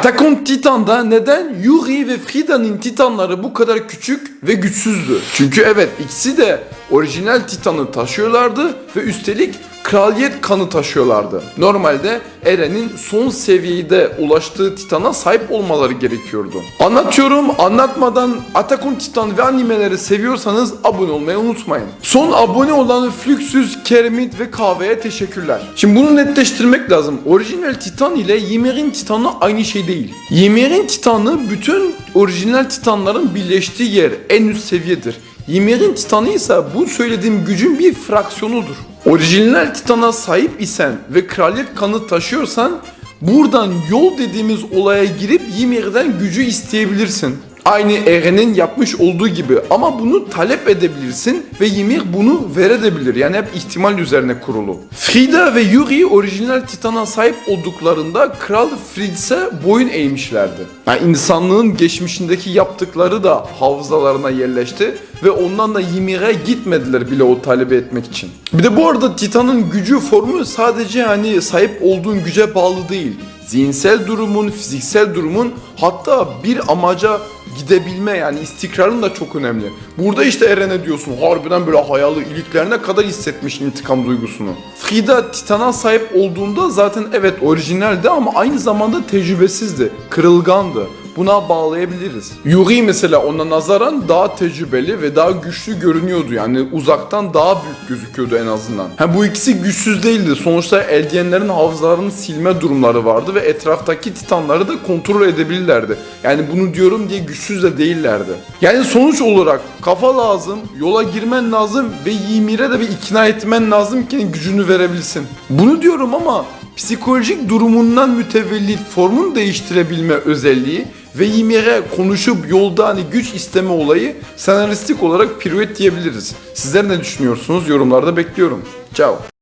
Attack Titan'da neden Yuri ve Frida'nın Titanları bu kadar küçük ve güçsüzdü? Çünkü evet ikisi de orijinal Titan'ı taşıyorlardı ve üstelik kraliyet kanı taşıyorlardı. Normalde Eren'in son seviyede ulaştığı Titan'a sahip olmaları gerekiyordu. Anlatıyorum anlatmadan Attack on Titan ve animeleri seviyorsanız abone olmayı unutmayın. Son abone olan Fluxus, Kermit ve Kahve'ye teşekkürler. Şimdi bunu netleştirmek lazım. Orijinal Titan ile Ymir'in Titanı aynı şey değil. Ymir'in Titanı bütün orijinal Titanların birleştiği yer en üst seviyedir. Ymir'in Titanı ise bu söylediğim gücün bir fraksiyonudur. Orijinal Titan'a sahip isen ve kraliyet kanı taşıyorsan buradan yol dediğimiz olaya girip Ymir'den gücü isteyebilirsin. Aynı Eren'in yapmış olduğu gibi ama bunu talep edebilirsin ve Ymir bunu verebilir. Yani hep ihtimal üzerine kurulu. Frida ve Yuri orijinal Titan'a sahip olduklarında Kral Fritz'e boyun eğmişlerdi. Yani insanlığın geçmişindeki yaptıkları da hafızalarına yerleşti ve ondan da Ymir'e gitmediler bile o talebi etmek için. Bir de bu arada Titan'ın gücü formu sadece hani sahip olduğun güce bağlı değil zihinsel durumun, fiziksel durumun hatta bir amaca gidebilme yani istikrarın da çok önemli. Burada işte Eren'e diyorsun harbiden böyle hayalı iliklerine kadar hissetmiş intikam duygusunu. Frida Titan'a sahip olduğunda zaten evet orijinaldi ama aynı zamanda tecrübesizdi, kırılgandı. Buna bağlayabiliriz. Yuri mesela ona nazaran daha tecrübeli ve daha güçlü görünüyordu. Yani uzaktan daha büyük gözüküyordu en azından. Ha, bu ikisi güçsüz değildi. Sonuçta Eldiyenlerin hafızalarını silme durumları vardı ve etraftaki titanları da kontrol edebilirlerdi. Yani bunu diyorum diye güçsüz de değillerdi. Yani sonuç olarak kafa lazım, yola girmen lazım ve Ymir'e de bir ikna etmen lazım ki gücünü verebilsin. Bunu diyorum ama psikolojik durumundan mütevellit formunu değiştirebilme özelliği ve Ymir'e konuşup yolda hani güç isteme olayı senaristik olarak piruet diyebiliriz. Sizler ne düşünüyorsunuz? Yorumlarda bekliyorum. Ciao.